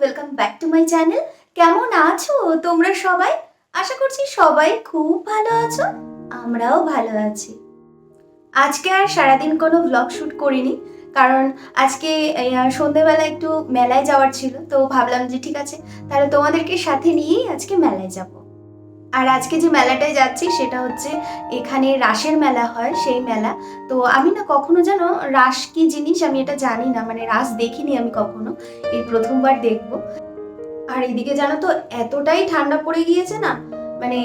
Welcome back to my channel কেমন আছো তোমরা সবাই? আশা করছি সবাই খুব ভালো আছো, আমরাও ভালো আছি। আজকে আর সারাদিন কোনো ব্লগ শ্যুট করিনি। কারণ আজকে সন্ধেবেলা একটু মেলায় যাওয়ার ছিল, তো ভাবলাম যে ঠিক আছে, তাহলে তোমাদেরকে সাথে নিয়েই আজকে মেলায় যাব। আর আজকে যে মেলাটায় যাচ্ছি সেটা হচ্ছে এখানে রাসের মেলা হয়, সেই মেলা। তো আমি না কখনো যেন রাস কি জিনিস আমি এটা জানি না মানে রাস দেখিনি আমি কখনো, এই প্রথমবার দেখব। আর এদিকে জানো তো, এতটাই ঠান্ডা পড়ে গিয়েছে না মানে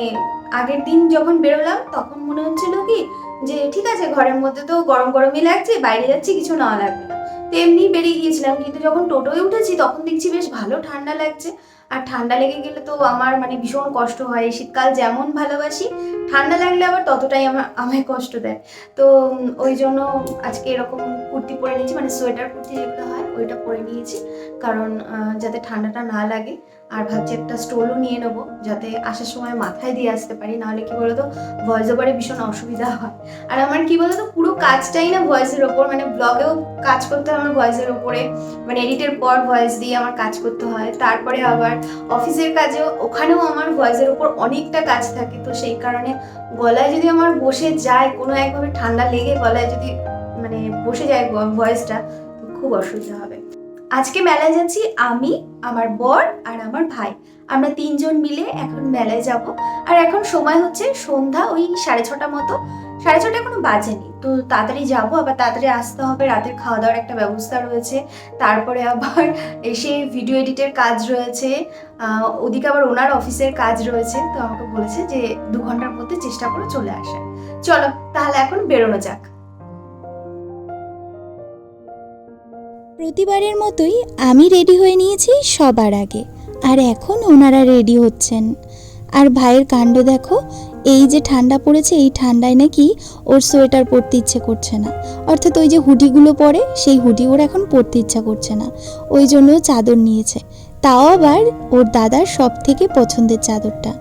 আগের দিন যখন বেরোলাম, তখন মনে হচ্ছিল কি যে, ঠিক আছে, ঘরের মধ্যে তো গরম গরমই লাগছে, বাইরে যাচ্ছি, কিছু না লাগবে না। তো এমনি বেরিয়ে গিয়েছিলাম, কিন্তু যখন টোটোয় উঠেছি, তখন দেখছি বেশ ভালো ঠান্ডা লাগছে। আর ঠান্ডা লেগে গেলে তো আমার মানে ভীষণ কষ্ট হয় শীতকাল যেমন ভালোবাসি, ঠান্ডা লাগলে আবার ততটাই আমার, আমায় কষ্ট দেয়। তো ওই জন্য আজকে এরকম কুর্তি পরে নিয়েছি মানে সোয়েটার কুর্তি যেগুলো হয়, ওইটা পরে নিয়েছি। কারণ যাতে ঠান্ডাটা না লাগে। আর ভাবছি একটা স্টোলও নিয়ে নেব, যাতে আসার সময় মাথায় দিয়ে আসতে পারি, নাহলে কি বলতো ভয়েস ওভারে ভীষণ অসুবিধা হয়। আর আমার কি বলতো, পুরো কাজটাই না ভয়েসের ওপর মানে ব্লগেও কাজ করতে হয় আমার ভয়েসের ওপরে মানে এডিটের পর ভয়েস দিয়ে আমার কাজ করতে হয়, তারপরে আবার অফিসের কাজেও, ওখানেও আমার ভয়েসের ওপর অনেকটা কাজ থাকে, তো সেই কারণে গলায় যদি আমার বসে যায়, কোনো একভাবে ঠান্ডা লেগে গলায় যদি মানে বসে যায় ভয়েসটা খুব অসুবিধা হবে। আজকে মেলায় যাচ্ছি আমি, আমার বর আর আমার ভাই। আমরা তিনজন মিলে এখন মেলায় যাব। আর এখন সময় হচ্ছে সন্ধ্যা ওই সাড়ে ছটা মতো। সাড়ে ছটা এখনও বাজেনি। তো তাড়াতাড়ি যাব, আবার তাড়াতাড়ি আসতে হবে। রাতের খাওয়া দাওয়ার একটা ব্যবস্থা রয়েছে। তারপরে আবার এসে ভিডিও এডিটের কাজ রয়েছে। ওদিকে আবার ওনার অফিসের কাজ রয়েছে। তো আমাকে বলেছে যে দু ঘণ্টার মধ্যে চেষ্টা করে চলে আসে চলো, তাহলে এখন বেরোনো যাক। প্রতিবারের মতোই আমি রেডি হয়ে নিয়েছি সবার আগে। আর এখন ওনারা রেডি হচ্ছেন। আর ভাইয়ের কাণ্ড দেখো, এই যে ঠান্ডা পড়েছে, এই ঠান্ডায় নাকি ওর সোয়েটার পরতে ইচ্ছে করছে না। অর্থাৎ ওই যে হুডিগুলো পরে, সেই হুডি ওর এখন পরতে ইচ্ছা করছে না। ওই জন্য চাদর নিয়েছে। তাও আবার ওর দাদার সব থেকে পছন্দের চাদরটা।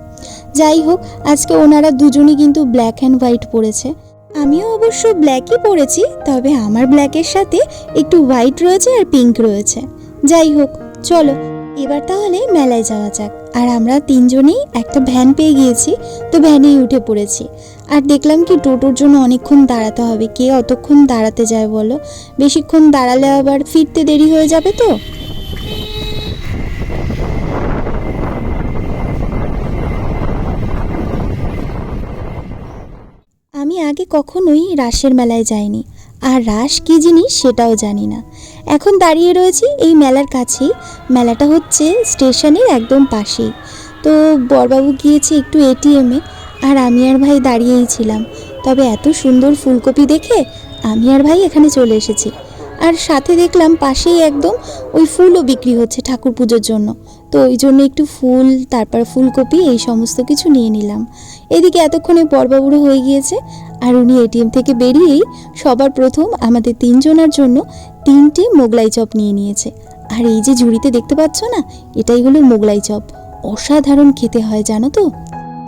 যাই হোক, আজকে ওনারা দুজনই কিন্তু ব্ল্যাক অ্যান্ড হোয়াইট পরেছে। আমিও অবশ্য ব্ল্যাকই পরেছি, তবে আমার ব্ল্যাকের সাথে একটু হোয়াইট রয়েছে আর পিঙ্ক রয়েছে। যাই হোক, চলো, এবার তাহলে মেলায় যাওয়া যাক। আর আমরা তিনজনেই একটা ভ্যান পেয়ে গিয়েছি, তো ভ্যানেই উঠে পড়েছি। আর দেখলাম কি টোটোর জন্য অনেকক্ষণ দাঁড়াতে হবে, কে অতক্ষণ দাঁড়াতে যায় বলো? বেশিক্ষণ দাঁড়ালে আবার ফিরতে দেরি হয়ে যাবে তো? আমি আগে কখনোই রাসের মেলায় যাইনি। আর রাস কী জিনিস সেটাও জানি না। এখন দাঁড়িয়ে রয়েছি এই মেলার কাছেই। মেলাটা হচ্ছে স্টেশনের একদম পাশেই। তো বরবাবু গিয়েছে একটু এটিএমে আর আমি আর ভাই দাঁড়িয়েই ছিলাম। তবে এত সুন্দর ফুলকপি দেখে আমি আর ভাই এখানে চলে এসেছি। আর সাথে দেখলাম পাশেই একদম ওই ফুলও বিক্রি হচ্ছে ঠাকুর পুজোর জন্য। তো ওই জন্য একটু ফুল, তারপর ফুলকপি, এই সমস্ত কিছু নিয়ে নিলাম। এদিকে এতক্ষণে বরবাবুরও হয়ে গিয়েছে আর উনি এটিএম থেকে বেরিয়েই সবার প্রথম আমাদের তিনজনের জন্য তিনটি মোগলাই চপ নিয়ে নিয়েছে। আর এই যে ঝুড়িতে দেখতে পাচ্ছ না, এটাই হলো মোগলাই চপ। অসাধারণ খেতে হয়, জানো তো?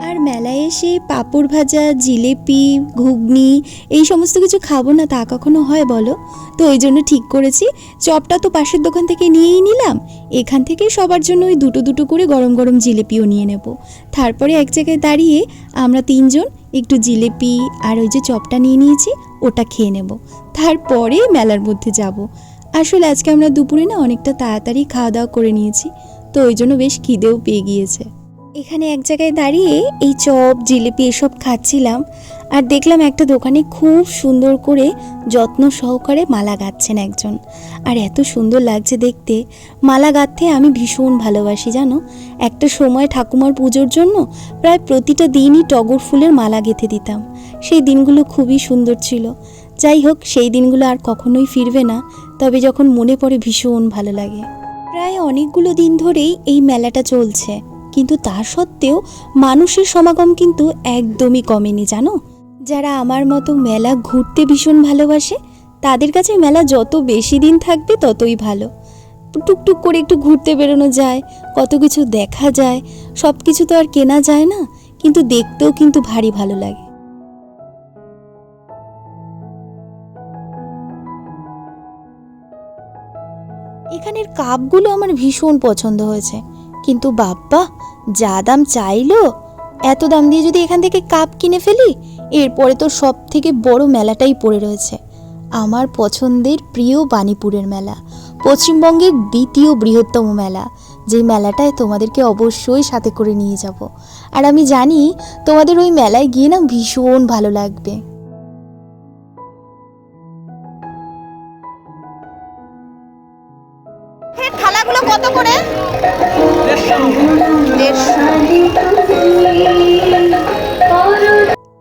আর মেলায় এসে পাঁপড় ভাজা, জিলেপি, ঘুগনি এই সমস্ত কিছু খাব না, তা কখনো হয় বলো? তো ওই জন্য ঠিক করেছি, চপটা তো পাশের দোকান থেকে নিয়েই নিলাম। এখান থেকে সবার জন্য ওই দুটো দুটো করে গরম গরম জিলেপিও নিয়ে নেব। তারপরে এক জায়গায় দাঁড়িয়ে আমরা তিনজন একটু জিলেপি আর ওই যে চপটা নিয়ে নিয়েছি, ওটা খেয়ে নেব। তারপরে মেলার মধ্যে যাব। আসলে আজকে আমরা দুপুরে না অনেকটা তাড়াতাড়ি খাওয়া দাওয়া করে নিয়েছি, তো ওই জন্য বেশ খিদেও পেয়ে গিয়েছে। এখানে এক জায়গায় দাঁড়িয়ে এই চপ, জিলিপি এসব খাচ্ছিলাম আর দেখলাম একটা দোকানে খুব সুন্দর করে যত্ন সহকারে মালা গাচ্ছেন একজন। আর এত সুন্দর লাগছে দেখতে। মালা গাঁথতে আমি ভীষণ ভালোবাসি, জানো? একটা সময় ঠাকুমার পুজোর জন্য প্রায় প্রতিটা দিনই টগর ফুলের মালা গেঁথে দিতাম। সেই দিনগুলো খুবই সুন্দর ছিল। যাই হোক, সেই দিনগুলো আর কখনোই ফিরবে না, তবে যখন মনে পড়ে ভীষণ ভালো লাগে। প্রায় অনেকগুলো দিন ধরেই এই মেলাটা চলছে। কিন্তু তা সত্ত্বেও মানুষের সমাগম কিন্তু একদমই কমেনি, জানো? যারা আমার মতো মেলা ঘুরতে ভীষণ ভালোবাসে, তাদের কাছে মেলা যত বেশি দিন থাকবে ততই ভালো। টুকটুক করে একটু ঘুরতে বেরোনো যায়, কত কিছু দেখা যায় সব কিছু তো আর কেনা যায় না, কিন্তু দেখতেও কিন্তু ভারী ভালো লাগে। এখানের কাপগুলো আমার ভীষণ পছন্দ হয়েছে। কিন্তু বাপ্পা, যা দাম চাইলো, এত দাম দিয়ে যদি এখান থেকে কাপ কিনে ফেলি, এরপরে তো সব থেকে বড় মেলাটাই পড়ে রয়েছে। আমার পছন্দের প্রিয় বাণীপুরের মেলা, পশ্চিমবঙ্গের দ্বিতীয় বৃহত্তম মেলা, যে মেলাটায় তোমাদেরকে অবশ্যই সাথে করে নিয়ে যাব। আর আমি জানি তোমাদের ওই মেলায় গিয়ে না ভীষণ ভালো লাগবে। কত করে?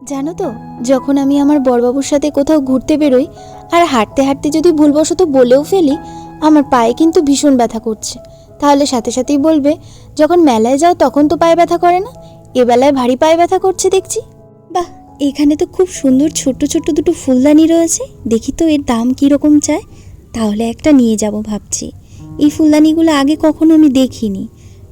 জানো তো, যখন আমি আমার বড়বাবুর সাথে কোথাও ঘুরতে বেরোই, আর হাঁটতে হাঁটতে যদি ভুলবশত বলেও ফেলি, আমার পায়ে কিন্তু ভীষণ ব্যথা করছে। তাহলে সাথে সাথেই বলবে, যখন মেলায় যাও তখন তো পায়ে ব্যথা করে না এবেলায় ভারী পায়ে ব্যথা করছে দেখছি। বাহ, এখানে তো খুব সুন্দর ছোট্ট ছোট্ট দুটো ফুলদানি রয়েছে, দেখি তো এর দাম কীরকম চায়। তাহলে একটা নিয়ে যাব ভাবছি। এই ফুলদানিগুলো আগে কখনো আমি দেখিনি।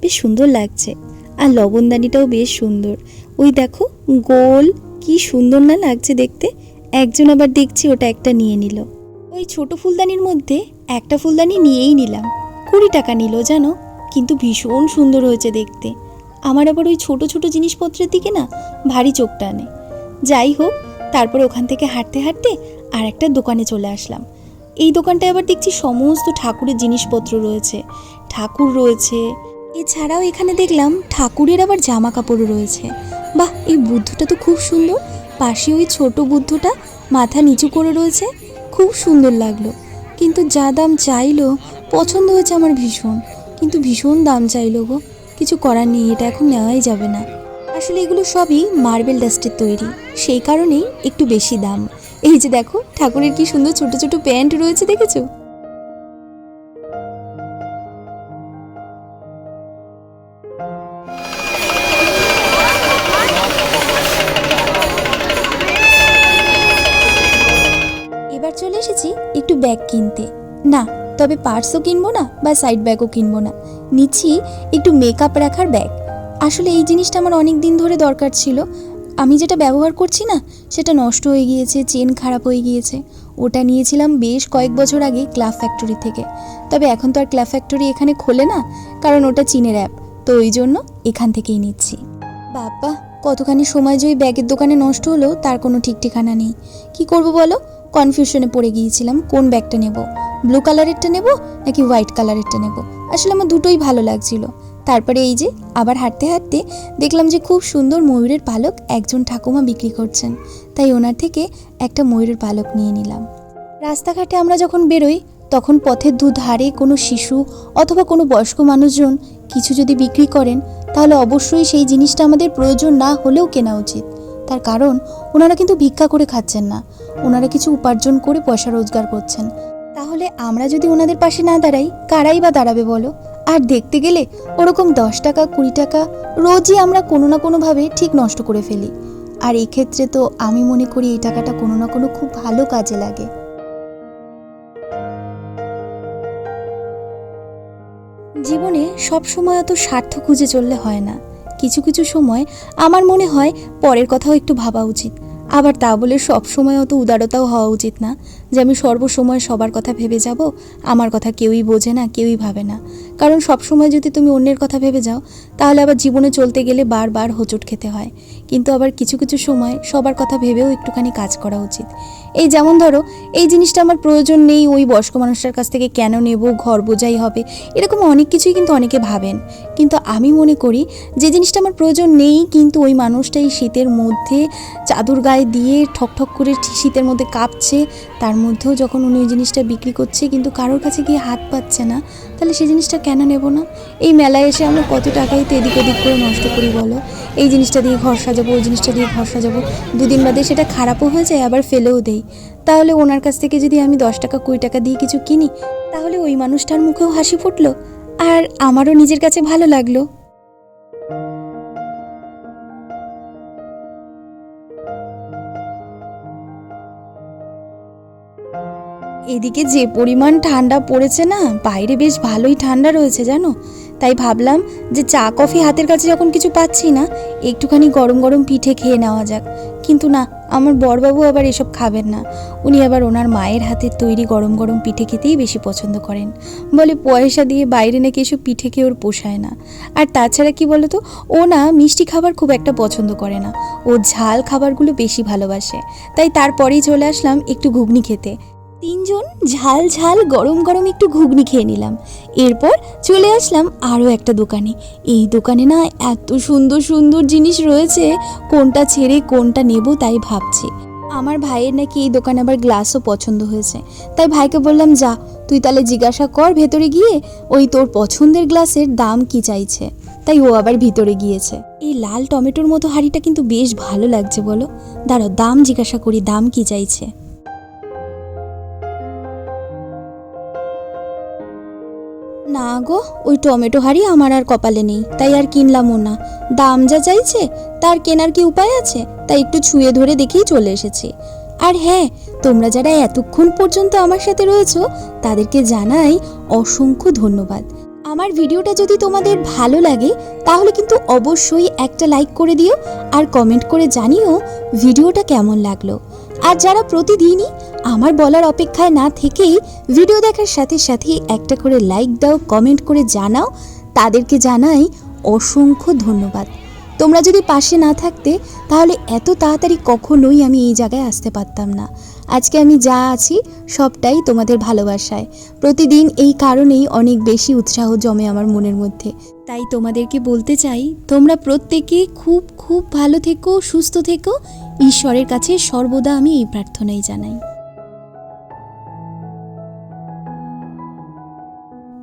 বেশ সুন্দর লাগছে। আর লবণদানিটাও বেশ সুন্দর। ওই দেখো, গোল, কি সুন্দর না লাগছে দেখতে। একজন আবার দেখছি, ওটা একটা নিয়ে নিল। ওই ছোট ফুলদানির মধ্যে একটা ফুলদানি নিয়েই নিলাম। কুড়ি টাকা নিল, জানো? কিন্তু ভীষণ সুন্দর হয়েছে দেখতে। আমার আবার ওই ছোট ছোট জিনিসপত্রের দিকে না ভারী চোখ টানে যাই হোক, তারপরে ওখান থেকে হাঁটতে হাঁটতে আর একটা দোকানে চলে আসলাম। এই দোকানটায় আবার দেখছি সমস্ত ঠাকুরের জিনিসপত্র রয়েছে। ঠাকুর রয়েছে এছাড়াও এখানে দেখলাম ঠাকুরের আবার জামা কাপড়ও রয়েছে। বাহ, এই বুদ্ধটা তো খুব সুন্দর। পাশে ওই ছোট বুদ্ধটা মাথা নিচু করে রয়েছে। খুব সুন্দর লাগল। কিন্তু যা দাম চাইলো, পছন্দ হয়েছে আমার ভীষণ। কিন্তু ভীষণ দাম চাইলো গো। কিছু করার নেই, এটা এখন নেওয়াই যাবে না। আসলে এগুলো সবই মার্বেল ডাস্টের তৈরি। সেই কারণেই একটু বেশি দাম। এই যে দেখো, ঠাকুরের কি সুন্দর ছোট ছোট প্যান্ট রয়েছে, দেখেছ? একটু ব্যাগ কিনতে। না, তবে পার্সও কিনবো না বা সাইড ব্যাগও কিনবো না। নিচ্ছি একটু মেকআপ রাখার ব্যাগ। আসলে এই জিনিসটা আমার অনেক দিন ধরে দরকার ছিল। আমি যেটা ব্যবহার করছি না, সেটা নষ্ট হয়ে গিয়েছে, চেন খারাপ হয়ে গিয়েছে। ওটা নিয়েছিলাম বেশ কয়েক বছর আগে ক্লাব ফ্যাক্টরি থেকে। তবে এখন তো আর ক্লাব ফ্যাক্টরি এখানে খোলে না, কারণ ওটা চীনের অ্যাপ তো ওই জন্য এখান থেকেই নিচ্ছি। বাবা কতখানি সময় যে ব্যাগের দোকানে নষ্ট হলো, তার কোনো ঠিক ঠিকানা নেই। কি করব বলো? কনফিউশনে পড়ে গিয়েছিলাম, কোন ব্যাগটা নেব? ব্লু কালারেরটা নেব নাকি হোয়াইট কালারেরটা নেব? আসলে আমার দুটোই ভালো লাগছিল। তারপরে এই যে, আবার হাঁটতে হাঁটতে দেখলাম যে খুব সুন্দর ময়ূরের পালক একজন ঠাকুমা বিক্রি করছেন। তাই ওনার থেকে একটা ময়ূরের পালক নিয়ে নিলাম। রাস্তাঘাটে আমরা যখন বেরোই, তখন পথের দুধারে কোনো শিশু অথবা কোনো বয়স্ক মানুষজন কিছু যদি বিক্রি করেন, তাহলে অবশ্যই সেই জিনিসটা আমাদের প্রয়োজন না হলেও কেনা উচিত। তার কারণ ওনারা কিন্তু ভিক্ষা করে খাচ্ছেন না। ওনারা কিছু উপার্জন করে পয়সা রোজগার করছেন। তাহলে আমরা যদি ওনাদের পাশে না দাঁড়াই, কারাই বা দাঁড়াবে বলো? আর দেখতে গেলে ওরকম দশ টাকা, কুড়ি টাকা রোজই আমরা কোনো না কোনোভাবে ঠিক নষ্ট করে ফেলি। আর এই ক্ষেত্রে তো আমি মনে করি এই টাকাটা কোনো না কোনো খুব ভালো কাজে লাগে। জীবনে সব সময় অত স্বার্থ খুঁজে চললে হয় না। কিছু কিছু সময় আমার মনে হয় পরের কথাও একটু ভাবা উচিত। আবার তা বলে সব সময় অত উদারতাও হওয়া উচিত না যে আমি সর্বসময় সবার কথা ভেবে যাব, আমার কথা কেউই বোঝে না, কেউই ভাবে না। কারণ সব সময় যদি তুমি অন্যের কথা ভেবে যাও, তাহলে আবার জীবনে চলতে গেলে বারবার হোঁচট খেতে হয়। কিন্তু আবার কিছু কিছু সময় সবার কথা ভেবেও একটুখানি কাজ করা উচিত। এই যেমন ধরো, এই জিনিসটা আমার প্রয়োজন নেই, ওই বয়স্ক মানুষটার কাছ থেকে কেন নেব, ঘর বোঝাই হবে, এরকম অনেক কিছুই কিন্তু অনেকে ভাবেন। কিন্তু আমি মনে করি, যে জিনিসটা আমার প্রয়োজন নেই, কিন্তু ওই মানুষটা এই শীতের মধ্যে চাদর গায়ে দিয়ে ঠক ঠক করে শীতের মধ্যে কাঁপছে, তার মধ্যেও যখন উনি ওই জিনিসটা বিক্রি করছে, কিন্তু কারোর কাছে গিয়ে হাত পাচ্ছে না, তাহলে সেই জিনিসটা কেন নেব না? এই মেলায় এসে আমরা কত টাকাই তো এদিক ওদিক করে নষ্ট করি বলো? এই জিনিসটা দিয়ে ঘর সাজাবো, ওই জিনিসটা দিয়ে ঘর সাজাবো। দুদিন বাদে সেটা খারাপও হয়ে যায়, আবার ফেলেও দেই। তাহলে ওনার কাছ থেকে যদি আমি দশ টাকা, কুড়ি টাকা দিয়ে কিছু কিনি, তাহলে ওই মানুষটার মুখেও হাসি ফুটলো, আর আমারও নিজের কাছে ভালো লাগল। এদিকে যে পরিমাণ ঠান্ডা পড়েছে না, বাইরে বেশ ভালোই ঠান্ডা রয়েছে, জানো? তাই ভাবলাম যে চা, কফি হাতের কাছে যখন কিছু পাচ্ছি না, একটুখানি গরম গরম পিঠে খেয়ে নেওয়া যাক। কিন্তু না, আমার বরবাবু আবার এসব খাবেন না। উনি আবার ওনার মায়ের হাতের তৈরি গরম গরম পিঠে খেতেই বেশি পছন্দ করেন। বলে পয়সা দিয়ে বাইরে নাকি এসব পিঠে খেয়ে ওর পোষায় না। আর তাছাড়া কি বলতো, ও না মিষ্টি খাবার খুব একটা পছন্দ করে না। ও ঝাল খাবারগুলো বেশি ভালোবাসে। তাই তারপরেই চলে আসলাম একটু ঘুগনি খেতে। তিনজন ঝাল ঝাল গরম গরম একটু ঘুগনি খেয়ে নিলাম। এরপর চলে আসলাম আরও একটা দোকানে। এই দোকানে না এত সুন্দর সুন্দর জিনিস রয়েছে, কোনটা ছেড়ে কোনটা নেব তাই ভাবছি। আমার ভাইয়ের নাকি এই দোকানে আবার গ্লাসও পছন্দ হয়েছে। তাই ভাইকে বললাম, যা, তুই তাহলে জিজ্ঞাসা কর ভেতরে গিয়ে, ওই তোর পছন্দের গ্লাসের দাম কি চাইছে? তাই ও আবার ভিতরে গিয়েছে। এই লাল টমেটোর মতো হাঁড়িটা কিন্তু বেশ ভালো লাগছে বলো। দাঁড়াও, দাম জিজ্ঞাসা করি, দাম কি চাইছে? না গো, ওই টমেটো হাড়ি আমার আর কপালে নেই, তাই আর কিনলামও না। দাম যা চাইছে, তার কেনার কি উপায় আছে? তাই একটু ছুঁয়ে ধরে দেখেই চলে এসেছি। আর হ্যাঁ তোমরা যারা এতক্ষণ পর্যন্ত আমার সাথে রয়েছো, তাদেরকে জানাই অসংখ্য ধন্যবাদ। আমার ভিডিওটা যদি তোমাদের ভালো লাগে, তাহলে কিন্তু অবশ্যই একটা লাইক করে দিও, আর কমেন্ট করে জানিও ভিডিওটা কেমন লাগল। আর যারা প্রতিদিনই আমার বলার অপেক্ষায় না থেকেই ভিডিও দেখার সাথে সাথে একটা করে লাইক দাও কমেন্ট করে জানাও, তাদেরকে জানাই অসংখ্য ধন্যবাদ। তোমরা যদি পাশে না থাকতে, তাহলে এত তাড়াতাড়ি কখনোই আমি এই জায়গায় আসতে পারতাম না। আজকে আমি যা আছি, সবটাই তোমাদের ভালোবাসায়। প্রতিদিন এই কারণেই অনেক বেশি উৎসাহ জমে আমার মনের মধ্যে। তাই তোমাদেরকে বলতে চাই, তোমরা প্রত্যেকে খুব খুব ভালো থেকো, সুস্থ থেকো ঈশ্বরের কাছে সর্বদা আমি এই প্রার্থনাই জানাই।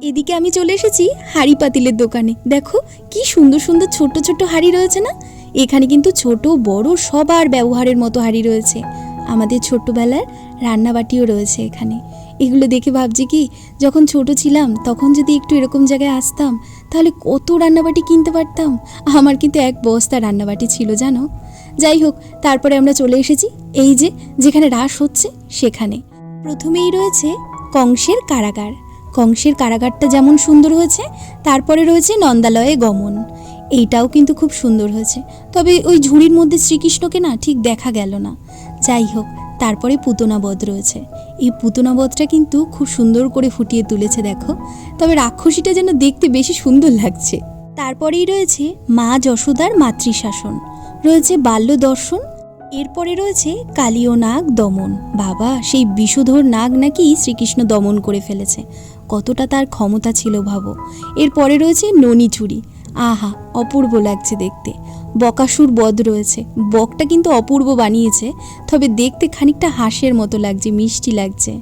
এদিকে আমি চলে এসেছি হাড়ি পাতিলের দোকানে। দেখো, কি সুন্দর সুন্দর ছোট ছোট হাড়ি রয়েছে না? এখানে কিন্তু ছোট, বড় সবার ব্যবহারের মতো হাড়ি রয়েছে। আমাদের ছোট্টবেলার রান্নাবাটিও রয়েছে এখানে। এগুলো দেখে ভাবছি কি, যখন ছোট ছিলাম, তখন যদি একটু এরকম জায়গায় আসতাম, তাহলে কত রান্নাবাটি কিনতে পারতাম? আমার কিন্তু এক বস্তা রান্নাবাটি ছিল, জানো? যাই হোক, তারপরে আমরা চলে এসেছি এই যে যেখানে রাস হচ্ছে সেখানে। প্রথমেই রয়েছে কংসের কারাগার। কংসের কারাগারটা যেমন সুন্দর হয়েছে, তারপরে রয়েছে নন্দালয়ে গমন। এইটাও কিন্তু খুব সুন্দর হয়েছে। তবে ওই ঝুড়ির মধ্যে শ্রীকৃষ্ণকে না ঠিক দেখা গেল না। যাই হোক, তারপরে পুতনাবধ রয়েছে। এই পুতনাবধটা কিন্তু খুব সুন্দর করে ফুটিয়ে তুলেছে, দেখো। তবে রাক্ষসীটা যেন দেখতে বেশি সুন্দর লাগছে। তারপরেই রয়েছে মা যশোদার মাতৃশাসন। রয়েছে বাল্য দর্শন এরপরে রয়েছে কালীয় নাগ দমন। বাবা, সেই বিষধর নাগ নাকি শ্রীকৃষ্ণ দমন করে ফেলেছে। কতটা তার ক্ষমতা ছিল ভাবো। এরপরে রয়েছে ননি চুরি। আহা, অপূর্ব লাগছে দেখতে। বকাসুর বধ রয়েছে। বকটা কিন্তু অপূর্ব বানিয়েছে, তবে দেখতে খানিকটা হাঁসের মতো লাগছে, মিষ্টি লাগছে।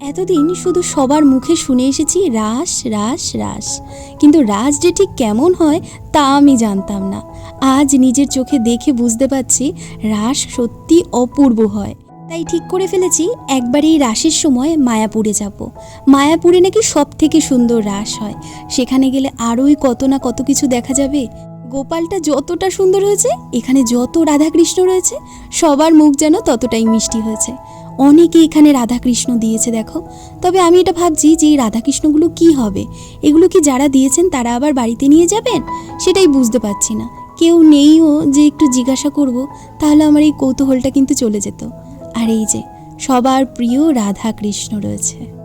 এতদিন শুধু সবার মুখে শুনে এসেছি রাস রাস রাস কিন্তু রাস যে ঠিক কেমন হয়, তা আমি জানতাম না। আজ নিজের চোখে দেখে বুঝতে পারছি রাস সত্যি অপূর্ব হয়। তাই ঠিক করে ফেলেছি একবার এই রাসের সময় মায়াপুরে যাব। মায়াপুরে নাকি সব থেকে সুন্দর রাস হয়। সেখানে গেলে আরোই কত না কত কিছু দেখা যাবে। গোপালটা যতটা সুন্দর হয়েছে, এখানে যত রাধাকৃষ্ণ রয়েছে, সবার মুখ যেন ততটাই মিষ্টি হয়েছে। অনেকে এখানে রাধাকৃষ্ণ দিয়েছে, দেখো। তবে আমি এটা ভাবছি যে এই রাধাকৃষ্ণগুলো কি হবে? এগুলো কি যারা দিয়েছেন, তারা আবার বাড়িতে নিয়ে যাবেন? সেটাই বুঝতে পারছি না। কেউ নেইও যে একটু জিজ্ঞাসা করব, তাহলে আমার এই কৌতূহলটা কিন্তু চলে যেত। আর এই যে, সবার প্রিয় রাধা কৃষ্ণ রয়েছে।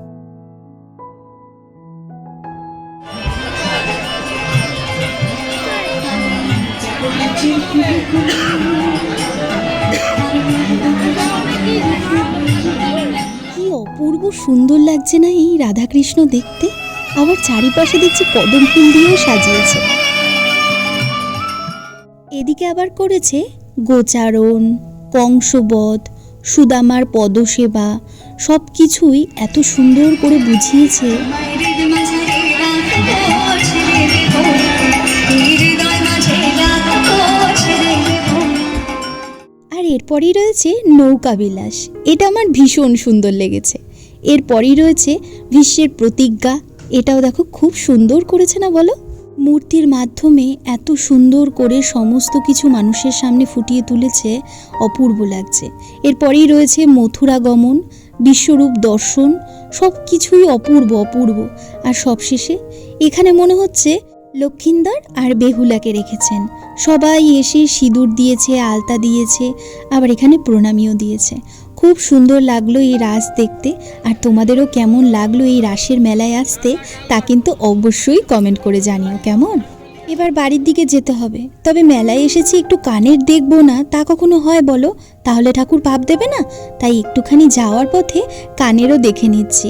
Thank you. অপূর্ব সুন্দর লাগছে না এই রাধাকৃষ্ণ দেখতে? আবার চারিপাশে দেখছি কদম ফুল দিয়েও সাজিয়েছে। এদিকে আবার করেছে গোচারণ, কংসবধ, সুদামার পদসেবা সব কিছুই এত সুন্দর করে বুঝিয়েছে। আর এরপরই রয়েছে নৌকা বিলাস এটা আমার ভীষণ সুন্দর লেগেছে। এরপরই রয়েছে ভীষ্মের প্রতিজ্ঞা। এটাও দেখো খুব সুন্দর করেছে না বলো? মূর্তির মাধ্যমে এত সুন্দর করে সমস্ত কিছু মানুষের সামনে ফুটিয়ে তুলেছে, অপূর্ব লাগছে। এরপরেই রয়েছে মথুরা গমন বিশ্বরূপ দর্শন সব কিছুই অপূর্ব অপূর্ব। আর সবশেষে এখানে মনে হচ্ছে লক্ষিন্দর আর বেহুলাকে রেখেছেন। সবাই এসে সিঁদুর দিয়েছে, আলতা দিয়েছে, আবার এখানে প্রণামীও দিয়েছে। খুব সুন্দর লাগল এই রাস দেখতে। আর তোমাদেরও কেমন লাগল এই রাসের মেলায় আসতে, তা কিন্তু অবশ্যই কমেন্ট করে জানিও, কেমন? এবার বাড়ির দিকে যেতে হবে। তবে মেলায় এসেছি একটু কানের দেখব না, তা কখনো হয় বলো? তাহলে ঠাকুর পাপ দেবে না? তাই একটুখানি যাওয়ার পথে কানেরও দেখে নিচ্ছি।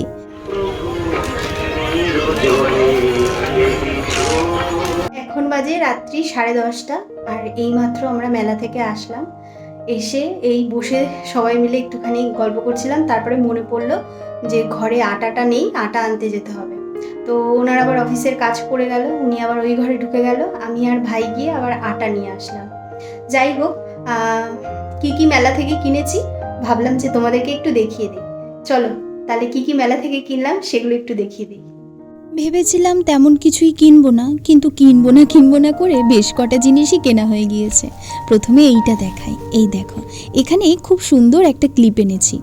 এখন বাজে রাত্রি সাড়ে দশটা, আর এইমাত্র আমরা মেলা থেকে আসলাম। এসে এই বসে সবাই মিলে একটুখানি গল্প করছিলাম। তারপরে মনে পড়ল যে ঘরে আটাটা নেই, আটা আনতে যেতে হবে। তো ওনার আবার অফিসের কাজ পড়ে গেল, উনি আবার ওই ঘরে ঢুকে গেল। আমি আর ভাই গিয়ে আবার আটা নিয়ে আসলাম। যাই হোক কি কি মেলা থেকে কিনেছি ভাবলাম যে তোমাদেরকে একটু দেখিয়ে দিই। চলো, তাহলে কি কি মেলা থেকে কিনলাম সেগুলো একটু দেখিয়ে দিই। ভেবেছিলাম তেমন কিছুই কিনবো না, কিন্তু কিনবো না কিনবো না করে বেশ কটা জিনিসই কেনা হয়ে গিয়েছে। প্রথমে এইটা দেখাই, এই দেখো, এখানে খুব সুন্দর একটা ক্লিপ এনেছি।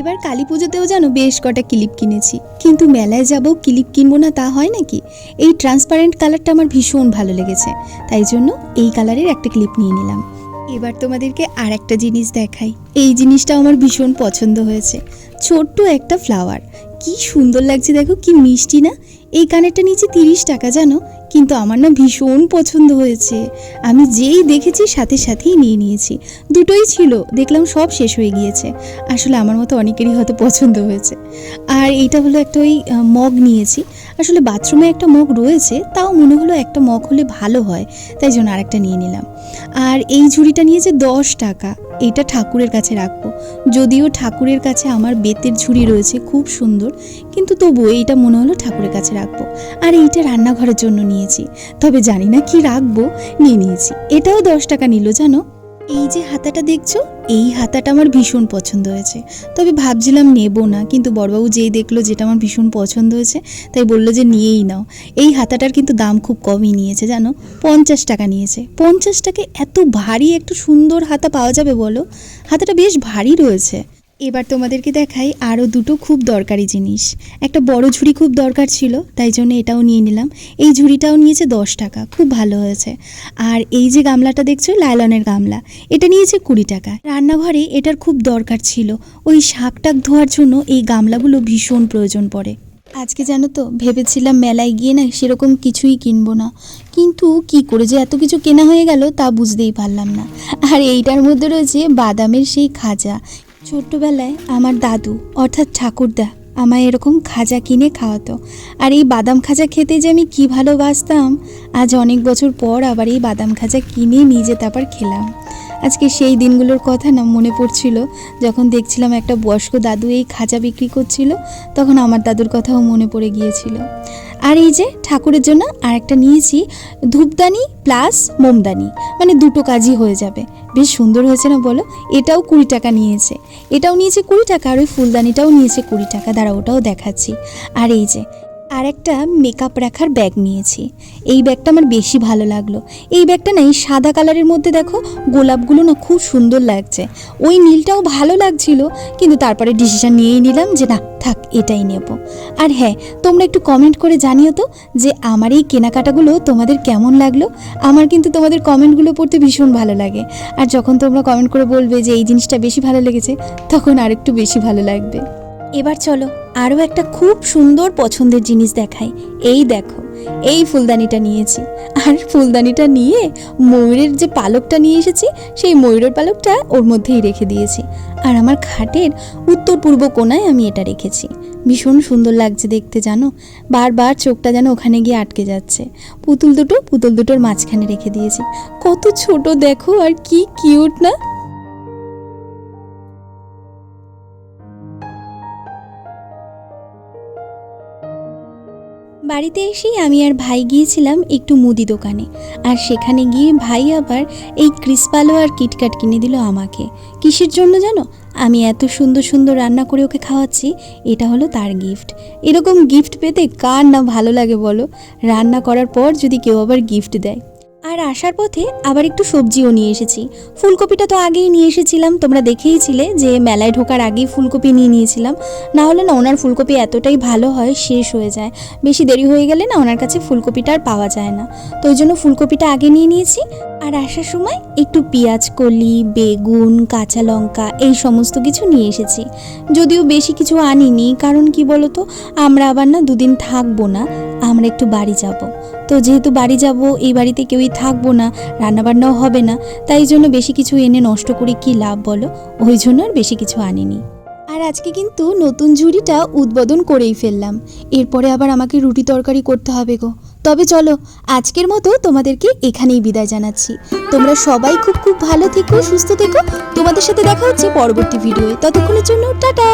এবার কালী পুজোতেও জানো বেশ কটা ক্লিপ কিনেছি, কিন্তু মেলায় যাব ক্লিপ কিনবো না তা হয় নাকি? এই ট্রান্সপারেন্ট কালারটা আমার ভীষণ ভালো লেগেছে, তাই জন্য এই কালারের একটা ক্লিপ নিয়ে নিলাম। এবার তোমাদেরকে আর একটা জিনিস দেখাই, এই জিনিসটা আমার ভীষণ পছন্দ হয়েছে, ছোট্ট একটা ফ্লাওয়ার, কি সুন্দর লাগছে দেখো, কি মিষ্টি না? এই কানেরটা নিচে তিরিশ টাকা জানো? কিন্তু আমার না ভীষণ পছন্দ হয়েছে। আমি যেই দেখেছি সাথে সাথেই নিয়ে নিয়েছি। দুটোই ছিল, দেখলাম সব শেষ হয়ে গিয়েছে। আসলে আমার মতো অনেকেরই হয়তো পছন্দ হয়েছে। আর এইটা হলো একটা ওই মগ নিয়েছি। আসলে বাথরুমে একটা মগ রয়েছে, তাও মনে হলো একটা মগ হলে ভালো হয়, তাই জন্য আরেকটা নিয়ে নিলাম। আর এই ঝুড়িটা নিয়েছে দশ টাকা, এটা ঠাকুরের কাছে রাখব। যদিও ঠাকুরের কাছে আমার বেতের ঝুড়ি রয়েছে, খুব সুন্দর, কিন্তু তবুও এইটা মনে হলো ঠাকুরের কাছে রাখব। আর এইটা রান্নাঘরের জন্য নিয়েছি। তবে জানি না কি রাখব। নিয়ে নিয়েছি। এটাও দশ টাকা নিল, জানো? এই যে হাতাটা দেখছ? এই হাতাটা আমার ভীষণ পছন্দ হয়েছে। তবে ভাবছিলাম নেব না, কিন্তু বড়বাবু যেই দেখল যেটা আমার ভীষণ পছন্দ হয়েছে, তাই বলল যে নিয়েই নাও। এই হাতাটার কিন্তু দাম খুব কমই নিয়েছে, জানো? পঞ্চাশ টাকা নিয়েছে। পঞ্চাশ টাকায় এত ভারী, একটু সুন্দর হাতা পাওয়া যাবে বলো? হাতাটা বেশ ভারী রয়েছে। এবার তোমাদেরকে দেখাই আরও দুটো খুব দরকারি জিনিস। একটা বড় ঝুড়ি খুব দরকার ছিল, তাই জন্য এটাও নিয়ে নিলাম। এই ঝুড়িটাও নিয়েছে দশ টাকা, খুব ভালো হয়েছে। আর এই যে গামলাটা দেখছ, লাইলনের গামলা, এটা নিয়েছে কুড়ি টাকা। রান্নাঘরে এটার খুব দরকার ছিল, ওই শাক টাক ধোয়ার জন্য এই গামলাগুলো ভীষণ প্রয়োজন পড়ে। আজকে জানো তো, ভেবেছিলাম মেলায় গিয়ে না সেরকম কিছুই কিনবো না। কিন্তু কি করে যে এত কিছু কেনা হয়ে গেল তা বুঝতেই পারলাম না। আর এইটার মধ্যে রয়েছে বাদামের সেই খাজা ছোট্টবেলায় আমার দাদু, অর্থাৎ ঠাকুরদা, আমায় এরকম খাজা কিনে খাওয়াতো। আর এই বাদাম খাজা খেতে যে আমি কী ভালোবাসতাম, আজ অনেক বছর পর আবার এই বাদাম খাজা কিনে নিজে তারপর খেলাম। আজকে সেই দিনগুলোর কথা না মনে পড়ছিল। যখন দেখছিলাম একটা বয়স্ক দাদু এই খাঁচা বিক্রি করছিল, তখন আমার দাদুর কথাও মনে পড়ে গিয়েছিল। আর এই যে ঠাকুরের জন্য আর একটা নিয়েছি, ধূপদানি প্লাস মোমদানি। মানে দুটো কাজই হয়ে যাবে। বেশ সুন্দর হয়েছে না বলো? এটাও কুড়ি টাকা নিয়েছে। এটাও নিয়েছে কুড়ি টাকা আর ওই ফুলদানিটাও নিয়েছে কুড়ি টাকা। দাঁড়া ওটাও দেখাচ্ছি। আর এই যে আর একটা মেকআপ রাখার ব্যাগ নিয়েছি। এই ব্যাগটা আমার বেশি ভালো লাগল। এই ব্যাগটা না এই সাদা কালারের মধ্যে দেখো, গোলাপগুলো না খুব সুন্দর লাগছে। ওই নীলটাও ভালো লাগছিল, কিন্তু তারপরে ডিসিশন নিয়েই নিলাম যে না, থাক, এটাই নেব। আর হ্যাঁ তোমরা একটু কমেন্ট করে জানিও তো যে আমার এই কেনাকাটাগুলো তোমাদের কেমন লাগল? আমার কিন্তু তোমাদের কমেন্টগুলো পড়তে ভীষণ ভালো লাগে। আর যখন তোমরা কমেন্ট করে বলবে যে এই জিনিসটা বেশি ভালো লেগেছে, তখন আরেকটু বেশি ভালো লাগবে। এবার চলো আরও একটা খুব সুন্দর পছন্দের জিনিস দেখাই। এই দেখো, এই ফুলদানিটা নিয়েছি। আর ফুলদানিটা নিয়ে ময়ূরের যে পালকটা নিয়ে এসেছি, সেই ময়ূরের পালকটা ওর মধ্যেই রেখে দিয়েছি। আর আমার খাটের উত্তর পূর্ব কোণায় আমি এটা রেখেছি। ভীষণ সুন্দর লাগছে দেখতে, জানো? বারবার চোখটা যেন ওখানে গিয়ে আটকে যাচ্ছে। পুতুল দুটো পুতুল দুটোর মাঝখানে রেখে দিয়েছি। কত ছোট দেখো, আর কি কিউট না? বাড়িতে এসেই আমি আর ভাই গিয়েছিলাম একটু মুদি দোকানে। আর সেখানে গিয়ে ভাই আবার এই ক্রিসপালো আর কিটকাট কিনে দিল আমাকে। কিসের জন্য জানো? আমি এত সুন্দর সুন্দর রান্না করে ওকে খাওয়াচ্ছি, এটা হলো তার গিফট এরকম গিফট পেতে কার না ভালো লাগে বলো? রান্না করার পর যদি কেউ আবার গিফট দেয়। আর আসার পথে আবার একটু সবজিও নিয়ে এসেছি। ফুলকপিটা তো আগেই নিয়ে এসেছিলাম, তোমরা দেখেইছিলে যে মেলায় ঢোকার আগেই ফুলকপি নিয়ে নিয়েছিলাম। না হলে না ওনার ফুলকপি এতটাই ভালো হয়, শেষ হয়ে যায়। বেশি দেরি হয়ে গেলে না ওনার কাছে ফুলকপিটা আর পাওয়া যায় না। তো ওই জন্য ফুলকপিটা আগে নিয়ে নিয়েছি, আর আসার সময় একটু পেঁয়াজ, কলি, বেগুন, কাঁচা লঙ্কা এই সমস্ত কিছু নিয়ে এসেছি। যদিও বেশি কিছু আনিনি, কারণ কি বলতো, আমরা আবার না দুদিন থাকব না। আমরা একটু বাড়ি যাব। তো যেহেতু বাড়ি যাব, এই বাড়িতে কেউই থাকব না, রান্নাবান্নাও হবে না, তাই জন্য বেশি কিছু এনে নষ্ট করে কি লাভ বলো? ওই জন্য আর বেশি কিছু আনিনি। আর আজকে কিন্তু নতুন ঝুড়িটা উদ্বোধন করেই ফেললাম। এরপরে আবার আমাকে রুটি তরকারি করতে হবে গো। তবে চলো, আজকের মতো তোমাদেরকে এখানেই বিদায় জানাচ্ছি। তোমরা সবাই খুব খুব ভালো থেকো, সুস্থ থেকো। তোমাদের সাথে দেখা হচ্ছে পরবর্তী ভিডিওয়ে। ততক্ষণের জন্য টাটা!